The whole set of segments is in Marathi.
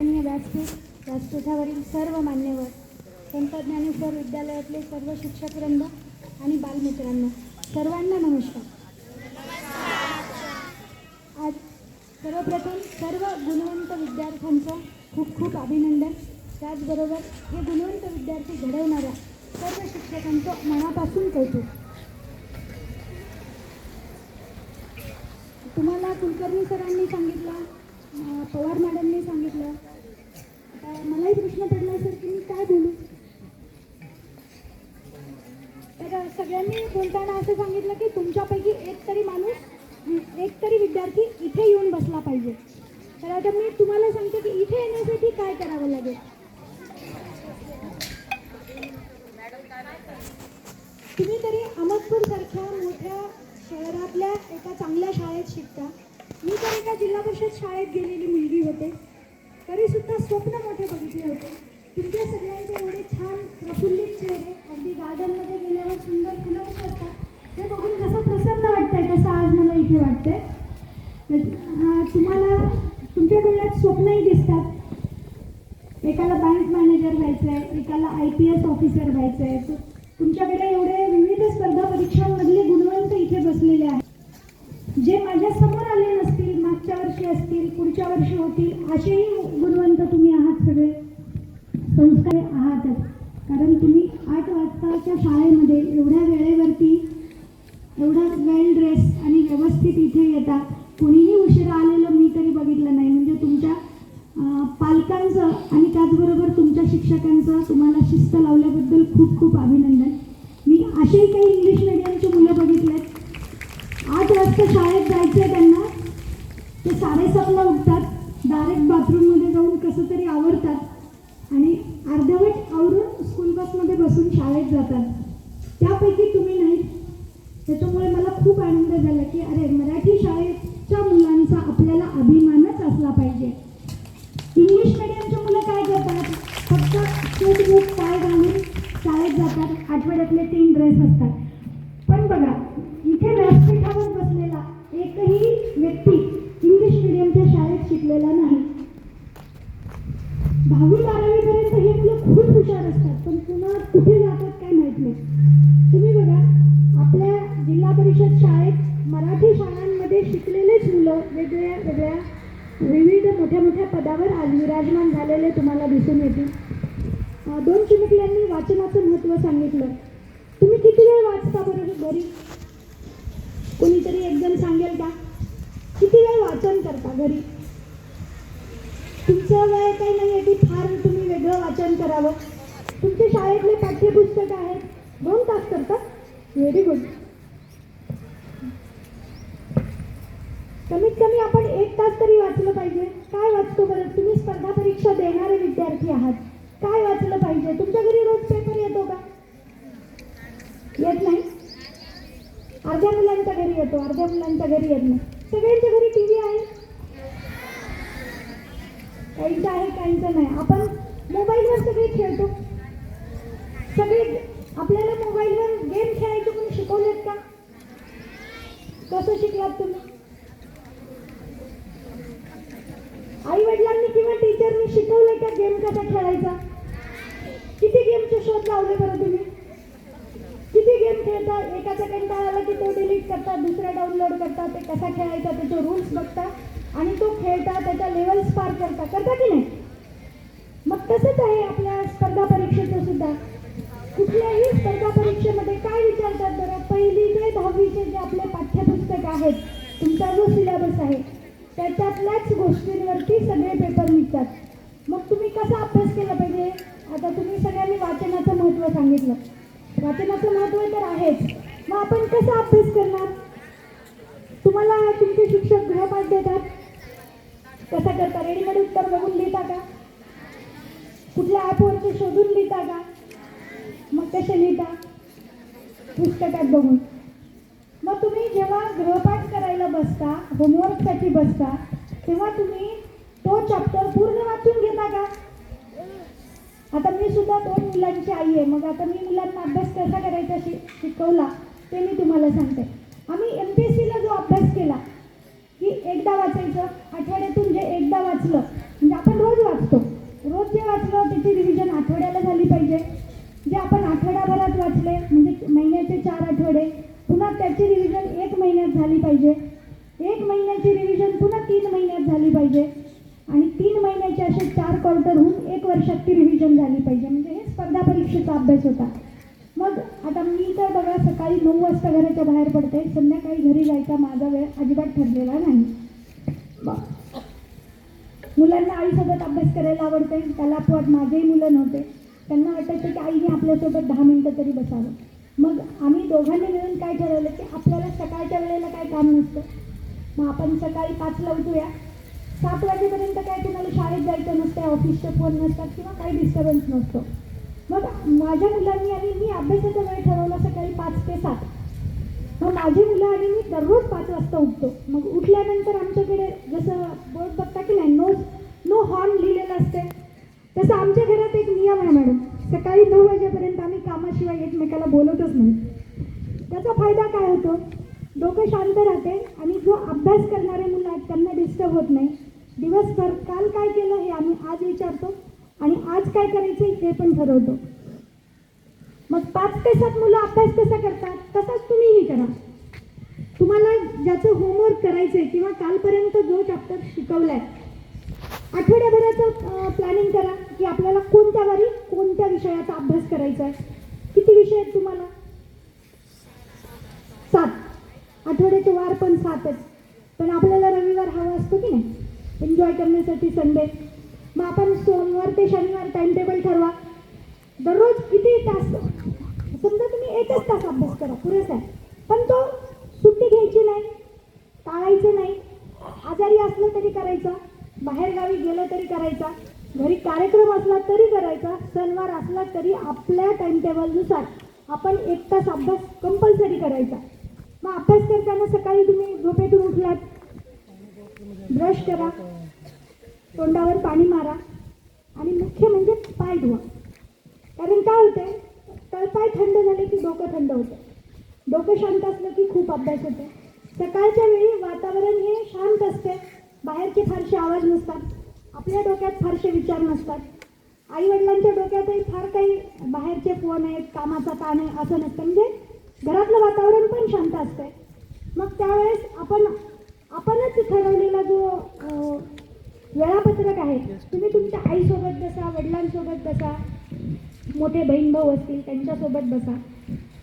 माननीय व्यासपीठ व्यासपीठावरील सर्व मान्यवर संत ज्ञानेश्वर विद्यालयातले सर्व शिक्षकवृंद आणि बालमित्रांनो सर्वांना नमस्कार. आज सर्वप्रथम सर्व गुणवंत विद्यार्थ्यांचं खूप खूप अभिनंदन. त्याचबरोबर हे गुणवंत विद्यार्थी घडवणाऱ्या सर्व शिक्षकांचं मनापासून कौतुक. तुम्हाला कुलकर्णी सरांनी सांगितलं पवार मॅडमनी सांगितलं आता मलाही प्रश्न पडला सर की मी काय बोलू तर सगळ्यांनी बोलताना असं सांगितलं की तुमच्यापैकी एक तरी माणूस एक तरी विद्यार्थी इथे येऊन बसला पाहिजे. तर आता मी तुम्हाला सांगते की इथे येण्यासाठी काय करावं लागेल. तुम्ही तरी अहमदपूर सारख्या मोठ्या शहरातल्या एका चांगल्या शाळेत शिकता. मी तर एका जिल्हा परिषद शाळेत गेलेली मुलगी होते. तरी सुद्धा स्वप्न मोठे बघितले होते. तुमच्या सगळ्यांचे एवढे छान प्रफुल्लित चेहरे अगदी गार्डनमध्ये गेल्यावर सुंदर फुलं कशी असतात ते बघून कसं प्रसन्न वाटतंय कसं आज मला इथे वाटतंय. तुम्हाला तुमच्या डोळ्यात स्वप्नही दिसतात. एकाला बँक मॅनेजर व्हायचं आहे एकाला आय पी एस ऑफिसर व्हायचं आहे तुमच्याकडे एवढे विविध स्पर्धा परीक्षांमधले गुणवंत इथे बसलेले आहेत. जे माझ्यासमोर आले नसतील मागच्या वर्षी असतील पुढच्या वर्षी होतील असेही गुणवंत तुम्ही आहात सगळे. संस्कार आहातच. कारण तुम्ही आठ वाजताच्या शाळेमध्ये एवढ्या वेळेवरती एवढा वेल ड्रेस आणि व्यवस्थित इथे येता. कोणीही उशिरा आलेलं मी तरी बघितलं नाही. म्हणजे तुमच्या पालकांचं आणि त्याचबरोबर तुमच्या शिक्षकांचं तुम्हाला शिस्त लावल्याबद्दल खूप खूप अभिनंदन. मी असेही काही इंग्लिश मिडियमची मुलं बघितलेत. आठ वाजता शाळेत जायचं आहे त्यांना. ते साडेसातला उठतात. डायरेक्ट बाथरूममध्ये जाऊन कसं तरी आवरतात. आणि अर्धवट आवरून स्कूल बसमध्ये बसून शाळेत जातात. त्यापैकी खूप झालं की अरे मराठी शाळेच्या मुलांचा आपल्याला अभिमानच असला पाहिजे. इंग्लिश मिडियमची मुलं काय करतात? फक्त सूट बूट पाय घालून शाळेत जातात. आठवड्यातले तीन ड्रेस असतात. पण बघा इथे व्यासपीठावर बसलेला एकही व्यक्ती इंग्लिश मिडियमच्या शाळेत शिकलेला नाही. दहावी बारावीपर्यंत हे मुलं खूप हुशार असतात पण पुन्हा कुठे जातात काय माहीत नाही तुम्ही बघा आपल्या जिल्हा परिषद शाळेत मराठी शाळांमध्ये शिकलेलेच मुलं वेगवेगळ्या वेगळ्या विविध मोठ्या मोठ्या पदावर आज विराजमान झालेले तुम्हाला दिसून येतील. दोन चिमुकल्यांनी वाचनाचं महत्त्व सांगितलं. तुम्ही किती वेळ वाचता बरं घरी? कोणीतरी एक सांगेल का? किती वेळ वाचन करता घरी? तुमचं वय काही नाही आहे की फार तुम्ही वेगळं वाचन करावं. तुमच्या शाळेतले पाठ्यपुस्तक आहेत. दोन तास करतात व्हेरी गुड कमीत कमी आपण एक तास तरी वाचलं पाहिजे. काय वाचतो बरं? तुम्ही स्पर्धा परीक्षा देणारे विद्यार्थी आहात. काय वाचलं पाहिजे? तुमच्या घरी रोज पेपर येतो का? येत नाही? अर्ध्या मुलांच्या घरी येतो. अर्ध्या मुलांच्या घरी येत नाही. सगळ्यांच्या घरी टी व्ही आहे. काहींचं आहे काहींचं नाही. आपण मोबाईलवर सगळे खेळतो. सगळे आपल्याला मोबाईलवर गेम खेळायचे कोणी शिकवलेत का? कसं शिकलात तुम्ही? आई वडिलांनी किंवा टीचरनी शिकवलंय का गेम कसा खेळायचा? किती गेमचे शोध लावले बरं तुम्ही? किती गेम खेळता? एकाचा कंटाळा आला की तो डिलीट करता दुसरा डाउनलोड करतात ते कसा खेळायचा त्याचे रूल्स बघता आणि तो खेळता त्याच्या लेवल्स पार करता. करता की नाही? मग तसंच आहे आपल्या स्पर्धा परीक्षेचं सुद्धा. कुठल्याही स्पर्धा परीक्षेमध्ये काय विचारतात बरं? पहिली ते दहावीचे जे आपले पाठ्यपुस्तक आहेत तुमचा जो सिलेबस आहे त्याच्यातल्याच गोष्टींवरती सगळे पेपर निघतात. मग तुम्ही कसा अभ्यास केला पाहिजे? आता तुम्ही सगळ्यांनी वाचनाचं महत्त्व सांगितलं. वाचनाचं महत्त्व तर आहेच. मग आपण कसा अभ्यास करणार? तुम्हाला तुमचे शिक्षक गृहपाठ देतात. कसा करता? रेडीमेड उत्तर बघून लिहिता का? कुठल्या ॲपवरती शोधून लिहिता का? मग कसे लिहिता? पुस्तकात बघून. मग तुम्ही जेव्हा गृहपाठ बसता होमवर्कसाठी बसता तेव्हा तुम्ही तो चॅप्टर पूर्ण वाचून घेता का? आता मी सुद्धा दोन मुलांची आई आहे मग आता मी मुलांना अभ्यास कसा करायचा शि शिकवला ते मी तुम्हाला सांगते. आम्ही एम पी एस सीला जो अभ्यास केला की एकदा वाचायचं आठवड्यातून जे एकदा वाचलं म्हणजे आपण रोज वाचतो. रोज जे वाचलं त्याची रिव्हिजन आठवड्याला झाली पाहिजे. जे आपण आठवड्याभरात वाचले म्हणजे महिन्याचे चार आठवडे पुन्हा त्याची रिव्हिजन एक महिन्यात झाली पाहिजे. पुन्हा तीन महिन्यात झाली पाहिजे. आणि तीन महिन्याचे असे चार क्वार्टर होऊन एक वर्षात ती रिव्हिजन झाली पाहिजे. म्हणजे हे स्पर्धा परीक्षेचा अभ्यास होता. मग आता मी तर बघा सकाळी नऊ वाजता घराच्या बाहेर पडते. संध्याकाळी घरी जायचा माझा वेळ अजिबात ठरलेला नाही. मुलांना आईसोबत अभ्यास करायला आवडते. त्याला अपवाद माझेही मुलं नव्हते. त्यांना वाटायचं की आईने आपल्यासोबत दहा मिनटं तरी बसावं. मग आम्ही दोघांनी मिळून काय ठरवलं की आपल्याला सकाळच्या वेळेला काय काम नसतं. मग आपण सकाळी पाचला उठूया. सात वाजेपर्यंत काय तुम्हाला शाळेत जायचं नसतं ऑफिसचे फोन नसतात किंवा काही डिस्टर्बन्स नसतो. मग माझ्या मुलांनी आणि मी अभ्यासाचा वेळ ठरवला सकाळी पाच ते सात. मग माझी मुलं आणि मी दररोज पाच वाजता उठतो. मग उठल्यानंतर आमच्याकडे जसं बोर्ड बघता की नाही नो नो हॉर्न लिहिलेलं असते तसं आमच्या घरात एक नियम आहे मॅडम सकाळी नऊ वाजेपर्यंत आम्ही कामाशिवाय एकमेकाला बोलतच नाही. त्याचा फायदा काय होतो? डोकं शांत राहते आणि जो अभ्यास करणारे मुलं आहेत त्यांना डिस्टर्ब होत नाही. दिवसभर काल काय केलं हे आम्ही आज विचारतो आणि आज काय करायचं हे पण ठरवतो. मग पाच ते सात मुलं अभ्यास कसा करतात तसाच तुम्हीही करा. तुम्हाला ज्याचं होमवर्क करायचं आहे किंवा कालपर्यंत जो चॅप्टर शिकवलाय आठवड्याभराचं प्लॅनिंग करा की आपल्याला कोणत्या वारी कोणत्या विषयाचा अभ्यास करायचा आहे किती विषय आहेत तुम्हाला सात आठवड्याचे वार पण सातच. पण आपल्याला रविवार हवा असतो की नाही? एन्जॉय करण्यासाठी संडे मग आपण सोमवार ते शनिवार टाइम टेबल ठरवा. दररोज किती तास? समजा तुम्ही एकच तास अभ्यास करा पुरेसा आहे. पण तो सुट्टी घ्यायची नाही टाळायचं नाही. आजारी असलं तरी करायचा बाहेरगावी गेलं तरी करायचा घरी कार्यक्रम असला तरी करायचा सणवार असला तरी आपल्या टाइम टेबलनुसार आपण एक तास अभ्यास कंपल्सरी करायचा. मग अभ्यास करताना सकाळी तुम्ही झोपेतून उठलात. ब्रश करा. तोंडावर पाणी मारा. आणि मुख्य म्हणजे पाय धुवा. कारण काय होतंय? तळपाय थंड झाले की डोकं थंड होतं. डोकं शांत असलं की खूप अभ्यास होतो. सकाळच्या वेळी वातावरण हे शांत असते. बाहेरचे फारसे आवाज नसतात. आपल्या डोक्यात फारसे विचार नसतात. आई वडिलांच्या डोक्यातही फार काही बाहेरचे फोन आहेत कामाचा ताण आहे असं नसतं. म्हणजे घरातलं वातावरण पण शांत असते मग त्यावेळेस आपण आपणच ठरवलेला जो वेळापत्रक आहे तुम्ही तुमच्या आईसोबत बसा वडिलांसोबत बसा मोठे बहीण भाऊ असतील त्यांच्यासोबत बसा.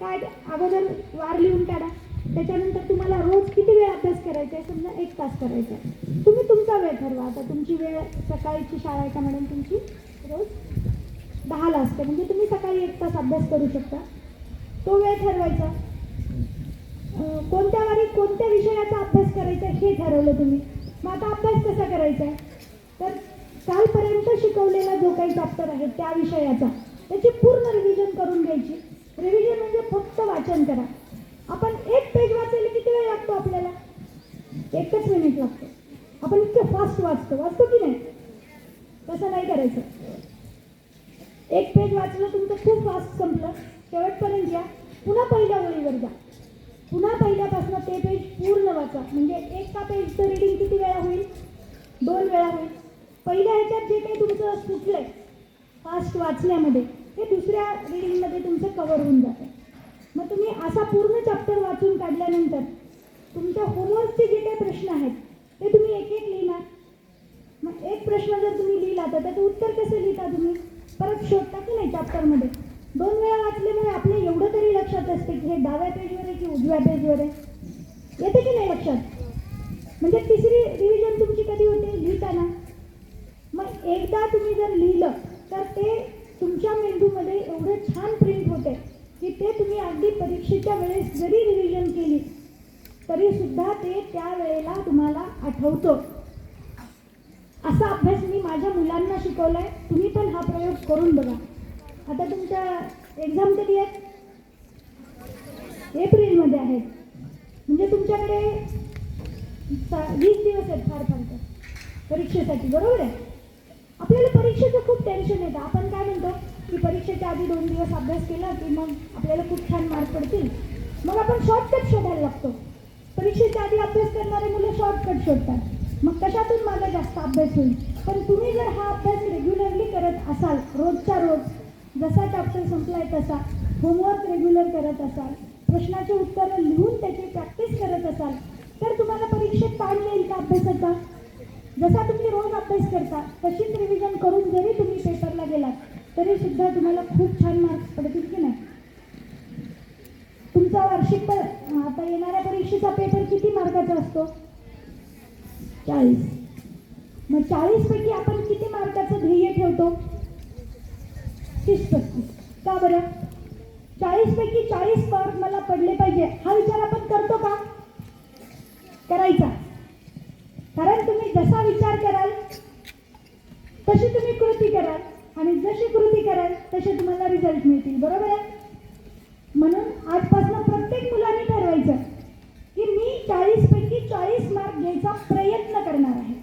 काय अगोदर वार लिहून काढा. त्याच्यानंतर तुम्हाला रोज किती वेळ अभ्यास करायचा आहे? समजा एक तास करायचा आहे. तुम्ही तुमचा वेळ ठरवा. आता तुमची वेळ सकाळची शाळा आहे का मॅडम तुमची? रोज दहाला असते. म्हणजे तुम्ही सकाळी एक तास अभ्यास करू शकता. तो वेळ ठरवायचा. कोणत्या वारी कोणत्या विषयाचा अभ्यास करायचा आहे हे ठरवलं तुम्ही. मग आता अभ्यास कसा करायचा? आहे तर कालपर्यंत शिकवलेला जो काही चॅप्टर आहे त्या विषयाचा त्याची पूर्ण रिव्हिजन करून घ्यायची. रिव्हिजन म्हणजे फक्त वाचन करा. आपण एक पेज वाचायला किती वेळ लागतो आपल्याला? एकच मिनिट लागतो. आपण इतकं फास्ट वाचतो. वाचतो की नाही? तसं नाही करायचं. एक पेज वाचलं तुमचं खूप फास्ट संपलं. शेवटपर्यंत या. पुन्हा पहिल्या ओळीवर जा. पुन्हा पहिल्यापासून ते पेज पूर्ण वाचा. म्हणजे एका पेजचं रिडिंग किती वेळा होईल? दोन वेळा होईल. पहिल्या ह्याच्यात जे काही तुमचं सुटलंय फास्ट वाचण्यामध्ये हे दुसऱ्या रिडिंगमध्ये तुमचं कवर होऊन जातं. मग तुम्ही असा पूर्ण चॅप्टर वाचून काढल्यानंतर तुमच्या होमवर्कचे जे काही प्रश्न आहेत ते तुम्ही एक एक लिहिणार. मग एक प्रश्न जर तुम्ही लिहिला तर त्याचं उत्तर कसं लिहिता तुम्ही? परत शोधता की नाही चॅप्टरमध्ये दोन वेळा वाचल्यामुळे आपल्या एवढं तरी लक्षात असते की हे डाव्या पेजवर आहे की उजव्या पेजवर आहे? येते की नाही लक्षात? म्हणजे तिसरी रिव्हिजन तुमची कधी होते? लिहिताना. मग एकदा तुम्ही जर लिहिलं तर ते तुमच्या मेंदूमध्ये एवढं छान प्रिंट होते की ते तुम्ही अगदी परीक्षेच्या वेळेस जरी रिव्हिजन केली तरी सुद्धा ते त्या वेळेला तुम्हाला आठवतं. असा अभ्यास मी माझ्या मुलांना शिकवलाय. तुम्ही पण हा प्रयोग करून बघा. आता तुमच्या एक्झाम कधी आहेत? एप्रिलमध्ये आहेत. म्हणजे तुमच्याकडे वीस दिवस आहेत फार फार परीक्षेसाठी बरोबर आहे? आपल्याला परीक्षेचं खूप टेन्शन येतं. आपण काय म्हणतो की परीक्षेच्या आधी दोन दिवस अभ्यास केला की मग आपल्याला खूप छान मार्क पडतील. मग आपण शॉर्टकट शोधायला लागतो. परीक्षेच्या आधी अभ्यास करणारे मुलं शॉर्टकट शोधतात. मग कशातून माझा जास्त अभ्यास होईल? पण तुम्ही जर हा अभ्यास रेग्युलरली करत असाल रोजच्या रोज जसा चॅप्टर संपलाय तसा होमवर्क रेग्युलर करत असाल प्रश्नाचे उत्तरं लिहून त्याची प्रॅक्टिस करत असाल तर तुम्हाला परीक्षेत ताण येईल का अभ्यासाचा? जसा तुम्ही रोज अभ्यास करता तशीच रिव्हिजन करून जरी तुम्ही पेपरला गेलात तरी सुद्धा तुम्हाला खूप छान मार्क्स पडतील की नाही? तुमचा वार्षिक प- आता येणाऱ्या परीक्षेचा पेपर किती मार्काचा असतो? चाळीस. मग चाळीस पैकी आपण किती मार्काचं ध्येय ठेवतो? तीस पस्तीस. का बरं? चाळीस पैकी चाळीस मार्क मला पडले पाहिजे. हा विचार आपण करतो का? करायचा. कारण तुम्ही जसा विचार कराल तशी तुम्ही कृती कराल. आणि जशी कृती कराल तसे तुम्हाला रिझल्ट मिळतील. बरोबर आहे? म्हणून आजपासून प्रत्येक मुलाने ठरवायचं की मी चाळीस पैकी चाळीस मार्क घ्यायचा प्रयत्न करणार आहे.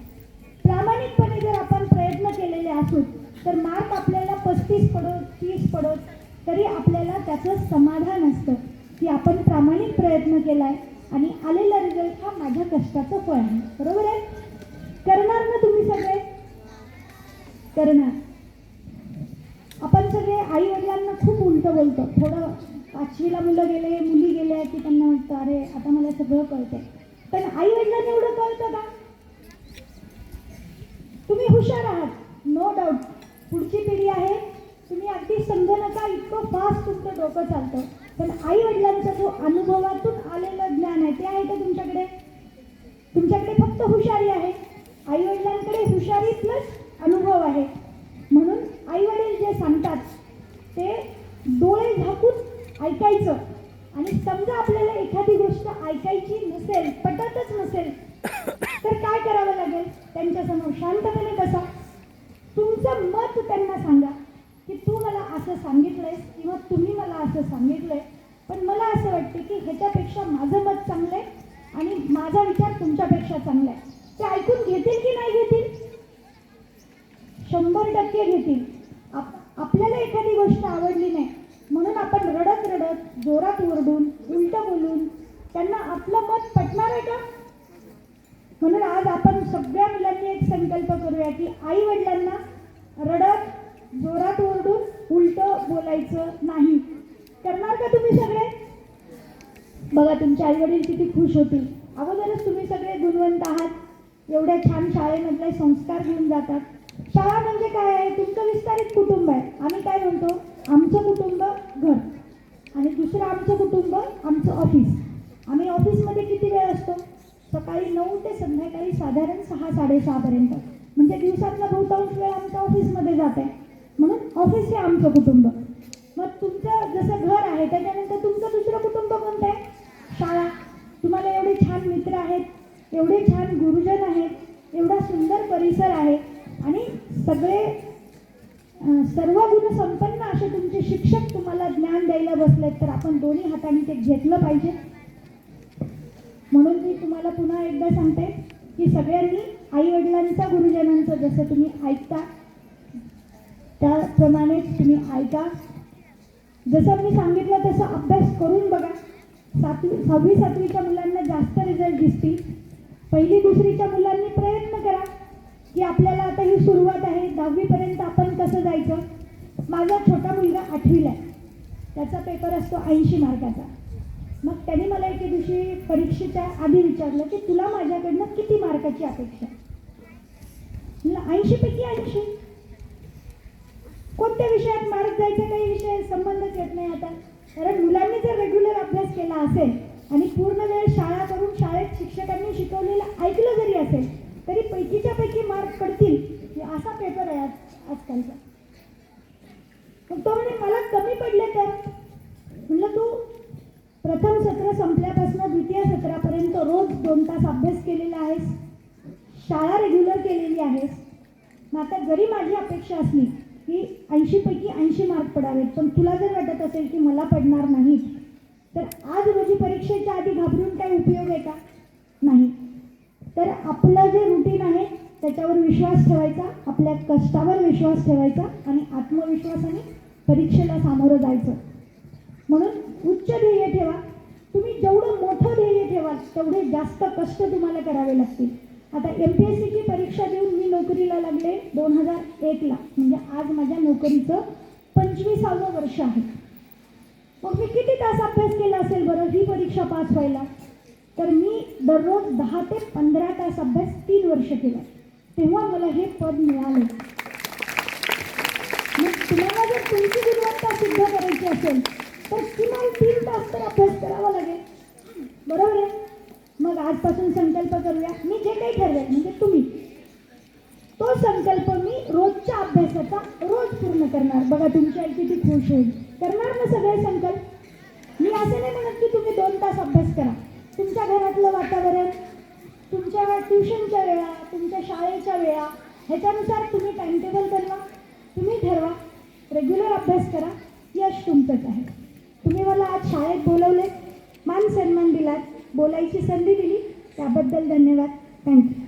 प्रामाणिकपणे जर आपण प्रयत्न केलेले असू तर मार्क आपल्याला पस्तीस पडोत तीस पडो तरी आपल्याला त्याचं समाधान असतं. की आपण प्रामाणिक प्रयत्न केलाय आणि आलेला रिझल्ट हा माझ्या कष्टाचं फळ आहे. बरोबर आहे? करणार ना तुम्ही सगळे? करणार. आपण सगळे आई वडिलांना खूप उलट बोलतो. थोडं पाचवीला मुलं गेले मुली गेल्या की त्यांना वाटतं अरे आता मला सगळं कळतंय. पण आई वडिलांना एवढं कळतं का? तुम्ही हुशार आहात. नो डाऊट पुढची पिढी आहे. तुम्ही अगदी संगणका इतकं फास्ट तुमचं डोकं चालतं. पण आई वडिलांचा जो अनुभवातून आलेलं ज्ञान आहे ते आहे का तुमच्याकडे? तुमच्याकडे फक्त हुशारी आहे. आई वडिलांकडे हुशारी प्लस अनुभव आहे. म्हणून आई वडील जे सांगतात ते डोळे झाकून ऐकायचं. आणि समजा आपल्याला एखादी गोष्ट ऐकायची नसेल पटतच नसेल तर काय करावं लागेल? त्यांच्यासमोर शांतपणे बसा. तुमचं मत त्यांना सांगा की तू मला असं सांगितलंयस किंवा तुम्ही मला असं सांगितलंय पण मला असं वाटतं की ह्याच्यापेक्षा माझं मत चांगलं आहे आणि माझा विचार तुमच्यापेक्षा चांगला आहे ते ऐकून घेतील की नाही घेतील? शंभर टक्के घेतील. आप आपल्याला एखादी गोष्ट आवडली नाही म्हणून आपण रडत रडत जोरात ओरडून उलटं बोलून त्यांना आपलं मत पटणार आहे का? म्हणून आज आपण सगळ्या मुलांनी एक संकल्प करूया की आई वडिलांना रडत जोरात ओरडून उलट बोलायचं नाही. करणार का तुम्ही सगळे? बघा तुमचे आई वडील किती खुश होतील. अगोदरच तुम्ही सगळे गुणवंत आहात. एवढ्या छान शाळेमधले संस्कार घेऊन जातात. शाळा म्हणजे काय आहे? तुमचं विस्तारित कुटुंब आहे. आम्ही काय म्हणतो? आमचं कुटुंब घर. आणि दुसरं आमचं कुटुंब आमचं ऑफिस आम्ही ऑफिसमध्ये किती वेळ असतो? सकाळी नऊ ते संध्याकाळी साधारण सहा साडेसहापर्यंत म्हणजे दिवसातला बहुतांश वेळ आमचा ऑफिसमध्ये जाते. म्हणून ऑफिस हे आमचं कुटुंब. मग तुमचं जसं घर आहे त्याच्यानंतर तुमचं दुसरं कुटुंब कोणतं आहे? शाळा. तुम्हाला एवढे छान मित्र आहेत एवढे छान गुरुजन आहेत एवढा सुंदर परिसर आहे. आणि सगळे सर्व गुणसंपन्न असे तुमचे शिक्षक तुम्हाला ज्ञान द्यायला बसलेत तर आपण दोन्ही हाताने ते घेतलं पाहिजे. म्हणून मी तुम्हाला पुन्हा एकदा सांगते की सगळ्यांनी आई वडिलांचा गुरुजनांचं जसं तुम्ही ऐकता त्याप्रमाणेच तुम्ही ऐका. जसं मी सांगितलं तसं अभ्यास करून बघा. सातवी सहावी सातवीच्या मुलांना जास्त रिझल्ट दिसतील. पहिली दुसरीच्या मुलांनी प्रयत्न करा की आपल्याला आता ही सुरुवात आहे. दहावीपर्यंत आपण कसं जायचं? माझा छोटा मुलगा आठवीला आहे. त्याचा पेपर असतो ऐंशी मार्काचा. मग त्यांनी मला एके दिवशी परीक्षेच्या आधी विचारलं की तुला माझ्याकडनं किती मार्काची अपेक्षा ऐंशी पैकी ऐंशी. कोणत्या विषयात मार्क जायचा काही विषय संबंधच येत नाही आता? कारण मुलांनी जर रेग्युलर अभ्यास केला असेल आणि पूर्ण वेळ शाळा करून शाळेत शिक्षकांनी शिकवलेलं ऐकलं जरी असेल तरी पैकीच्या पैकी मार्क पडतील असा पेपर आहे आज आजकालचा. मग तो म्हणे मला कमी पडले तर? म्हणलं तू प्रथम सत्र संपल्यापासून द्वितीय सत्रापर्यंत रोज दोन तास अभ्यास केलेला आहेस. शाळा रेग्युलर केलेली आहे. जरी माझी अपेक्षा असली की ऐंशीपैकी ऐंशी मार्क पडावेत पण तुला जर वाटत असेल की मला पडणार नाहीत तर आज रोजी परीक्षेच्या आधी घाबरून काही उपयोग आहे का? नाही. तर आपलं जे रुटीन आहे त्याच्यावर विश्वास ठेवायचा आपल्या कष्टावर विश्वास ठेवायचा आणि आत्मविश्वासाने परीक्षेला सामोरं जायचं. म्हणून उच्च ध्येय ठेवा. तुम्ही जेवढं मोठं ध्येय ठेवाल तेवढे जास्त कष्ट तुम्हाला करावे लागतील. आता एम पी एस सीची परीक्षा देऊन मी नोकरीला लागले दोन हजार एकला म्हणजे आज माझ्या नोकरीचं पंचवीसावं वर्ष आहे. मग मी किती तास अभ्यास केला असेल बरं? ही परीक्षा पास व्हायला. तर मी दररोज दहा ते पंधरा तास अभ्यास तीन वर्ष केला. तेव्हा मला हे पद मिळालं. मग तुम्हाला जर तुमची गुणवत्ता सिद्ध करायची असेल तर किमान तीन तास तर अभ्यास करावा लागेल. बरोबर आहे? मग आजपासून संकल्प करूया. मी जे काही ठरवेल म्हणजे तुम्ही. तो संकल्प मी रोजच्या अभ्यासाचा रोज पूर्ण करणार. बघा तुमची आई किती खुश होईल. करणार ना सगळे संकल्प? मी असं नाही म्हणत की तुम्ही दोन तास अभ्यास करा. तुमच्या घरातलं वातावरण तुमच्या ट्युशनच्या वेळा तुमच्या शाळेच्या वेळा ह्याच्यानुसार तुम्ही टाइमटेबल बनवा तुम्ही ठरवा. रेग्युलर अभ्यास करा. यश तुमचंच आहे. तुम्ही मला आज शाळेत बोलवले मान सन्मान दिलात. बोलायची संधी दिली. त्याबद्दल धन्यवाद. थँक्यू